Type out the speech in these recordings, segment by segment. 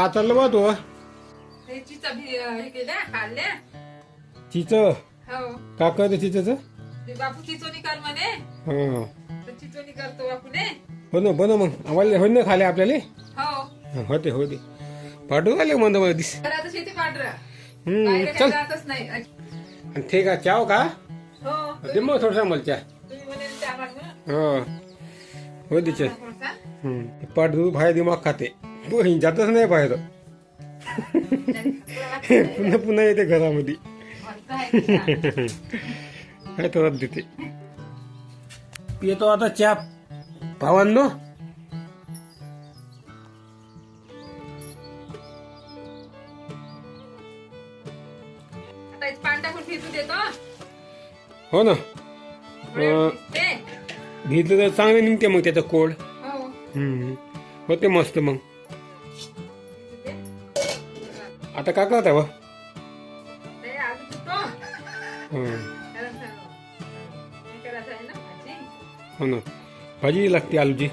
का चाललं बा तू? त्याचीचा भी हे केल्या काढल्या चिच हो. का करते चिचच ते बापू चिचोनी कर म्हणे. हा. तर चिचोनी करतो बापूने. हो ना बन मग. आम्हाला हो ना खाले आपल्याला? हो. हा, होते होते. पाठवून आले म्हणतो मला दिस तर आता शेती पांढर. हम्म, बाहेर चल. काही जातच नाही. आणि ते का चाव का? हो. दे मग थोडासा मला चहा. तुम्ही म्हणे त्या मागं. हो. हो दे चल थोडासा. हम्म. पाठ दिमाग खाते. जातच नाही बाहेर पुन्हा पुन्हा येते घरामध्ये काय? तरच देते येतो आता चहा भावांनो हो ना. भिजलं तर चांगलं निघते मग त्याचं कोड हो हम्म. होते मस्त मग आता का करता. हं. हे ना भाजी. हो लागते आलूची.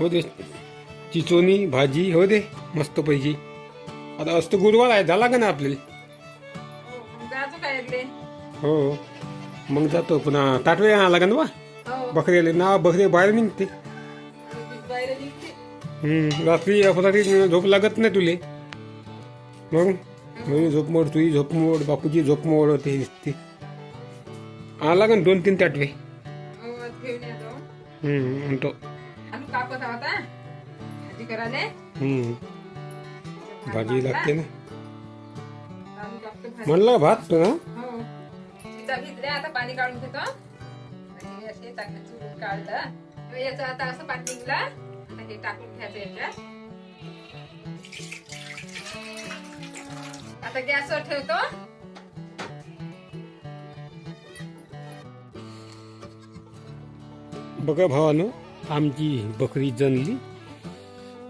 हो दे. चिचोनी भाजी हो दे. मस्त पैकी. आता असतं गुरुवार आहे झाला का ना आपल्याला? हो, मग? हो. मग जातो पुन्हा ताटवे आणायला लागेल ना बा हो. बकरीला ना बकरी बाहेर निघते. हम्म, रात्री झोप लागत नाही तुले. मग मी झोप मोड तुझी झोप मोड बापूची झोप मोड होते दिसते आला लागेल दोन तीन ताटवे हो, हा. भाजी लागते ना. म्हणलं भात तू ना हो. आता पाणी काढून घेतो. आणि असे काढलं. याचं आता असं पाणी निघलं. हे टाकून घ्यायचं याच्यात. आता गॅसवर ठेवतो. बघा भावानं आमची बकरी जनली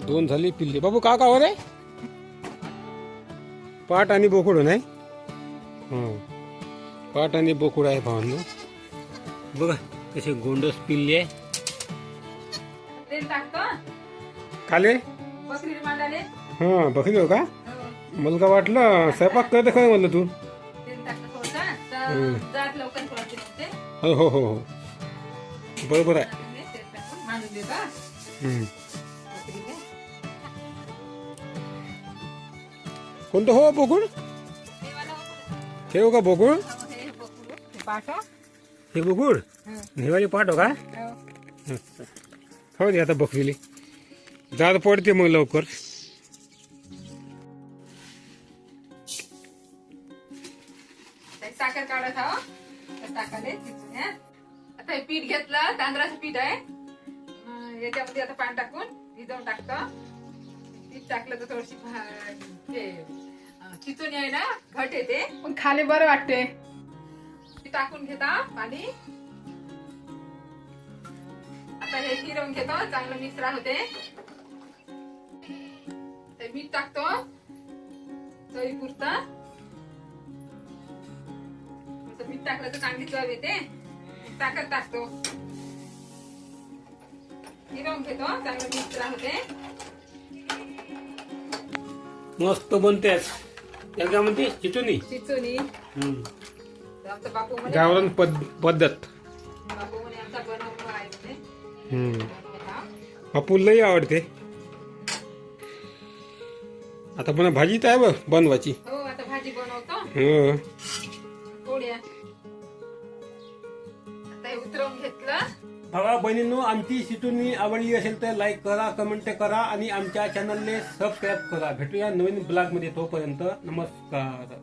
दोन झाले पिल्ले. बाबू का का रे? पाट आणि बोकुड नाही? हं. पाट आणि बोकुड आहे भावांनो. बघा कसे गोंडस पिल्ले. आहे काले? बकरीला मांडाले. हा बकरी हो का? हो, मला का वाटलं स्वयंपाक करते खरं म्हणलं तू? हो हो हो हो. बरोबर आहे. हं. कोणतं हो हे बकरू. ठेव का हो, हे बकरू. हे पाठव. हे. बोकुड हं, हेवाली पाठ हो का? हो. हो दे आता बकरीले. जात पडते मग लवकर. टाकाले. आता हे पीठ घेतलं तांदळाचं पीठ आहे. याच्यामध्ये आता पाणी टाकून भिजवून टाकतो. पीठ टाकलं तर थोडीशी चिचुणी आहे ना घट येते. पण खाली बरं वाटते टाकून घेता पाणी. आता हे फिरवून घेतो चांगलं मिश्रण होते. ते मीठ टाकतो. चवी पुरतं मीठ टाकलं तर चांगली चव येते साखर टाकतो. हिरवून घेतो चांगलं मिश्रण होते मस्त बनतेस त्याला काय म्हणते चिचुनी चिचुनी आमचा बापू गावरान पद्धत. बापू म्हणे आमचा आहे. बापूलाही आवडते. आता पुन्हा भाजी तर आहे बघ बनवायची. हो आता भाजी बनवतो. हो. पोळ्या आता हे उतरवून घेतलं. भावा बहिणींनो आमची शिटूनी आवडली असेल तर लाईक करा कमेंट करा आणि आमच्या चॅनलने सबस्क्राईब करा. भेटूया नवीन ब्लॉगमध्ये तोपर्यंत. नमस्कार.